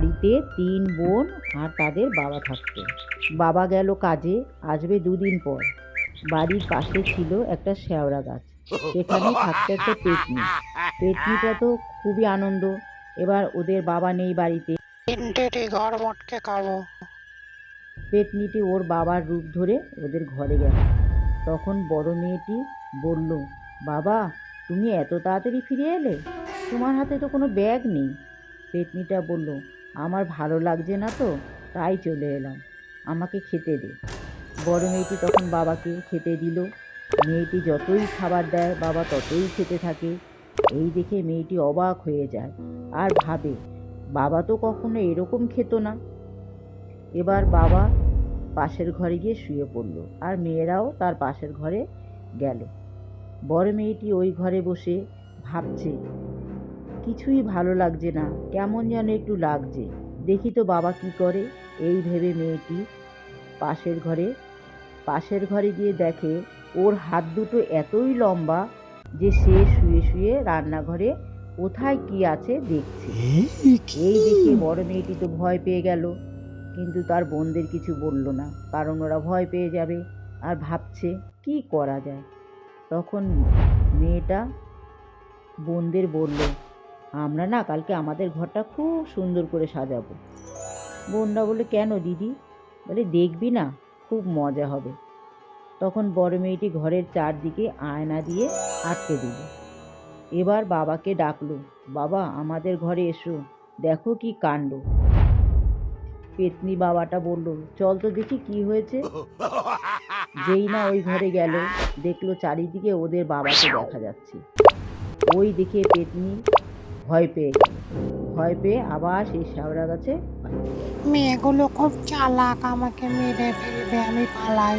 বাড়িতে তিন বোন আর তাদের বাবা থাকতো। বাবা গেল কাজে আসবে দুদিন পর। বাড়ির পাশে ছিল একটা শেওড়া গাছ। সেখানে থাকতো একটা পেটনি পেটনিটা তো খুবই আনন্দ। এবার ওদের বাবা নেই বাড়িতে। তিনটেটি ঘর মটকে খাব। পেতনিটি ওর বাবার রূপ ধরে ওদের ঘরে গেল। তখন বড় মেয়েটি বলল বাবা তুমি এত তাড়াতাড়ি ফিরে এলে? তোমার হাতে তো কোনো ব্যাগ নেই। পেটনিটা বলল আমার ভালো লাগছে না তো, তাই চলে এলাম। আমাকে খেতে দে। বড় মেয়েটি তখন বাবাকে খেতে দিল। মেয়েটি যতই খাবার দেয়, বাবা ততই খেতে থাকে। এই দেখে মেয়েটি অবাক হয়ে যায় আর ভাবে, বাবা তো কখনো এরকম খেত না। এবার বাবা পাশের ঘরে গিয়ে শুয়ে পড়ল আর মেয়েরাও তার পাশের ঘরে গেল। বড় মেয়েটি ওই ঘরে বসে ভাবছে কিছুই ভালো লাগছে না। কেমন যেন একটু লাগছে। দেখি তো বাবা কি করে। এই ভেবে মেয়েটি পাশের ঘরে পাশের ঘরে গিয়ে দেখে ওর হাত দুটো এতই লম্বা যে সে শুয়ে শুয়ে রান্নাঘরে কোথায় কি আছে দেখছে। এই দেখে বড় মেয়েটি তো ভয় পেয়ে গেল। কিন্তু তার বোনদের কিছু বলল না কারণ ওরা ভয় পেয়ে যাবে আর ভাবছে কি করা যায়। তখন মেয়েটা বোনদের বলল আমরা না কালকে আমাদের ঘরটা খুব সুন্দর করে সাজাবো। বোনরা বলে কেন দিদি? বলে, দেখবি না, খুব মজা হবে। তখন বড় মেয়েটি ঘরের চারদিকে আয়না দিয়ে আটকে দিল। এবার বাবাকে ডাকলো, বাবা, আমাদের ঘরে এসো, দেখো কি কাণ্ড। পেতনি বাবাটা বলল, চল তো দেখি কি হয়েছে। যেই না ওই ঘরে গেল, দেখল চারিদিকে ওদের বাবাকে দেখা যাচ্ছে। ওই দেখে পেতনি ভয় পেয়ে ভয় পেয়ে আবার সেই শ্যাওড়া গাছে মেয়েগুলো খুব চালাক, আমাকে মেরে ফেলবে, আমি পালাই।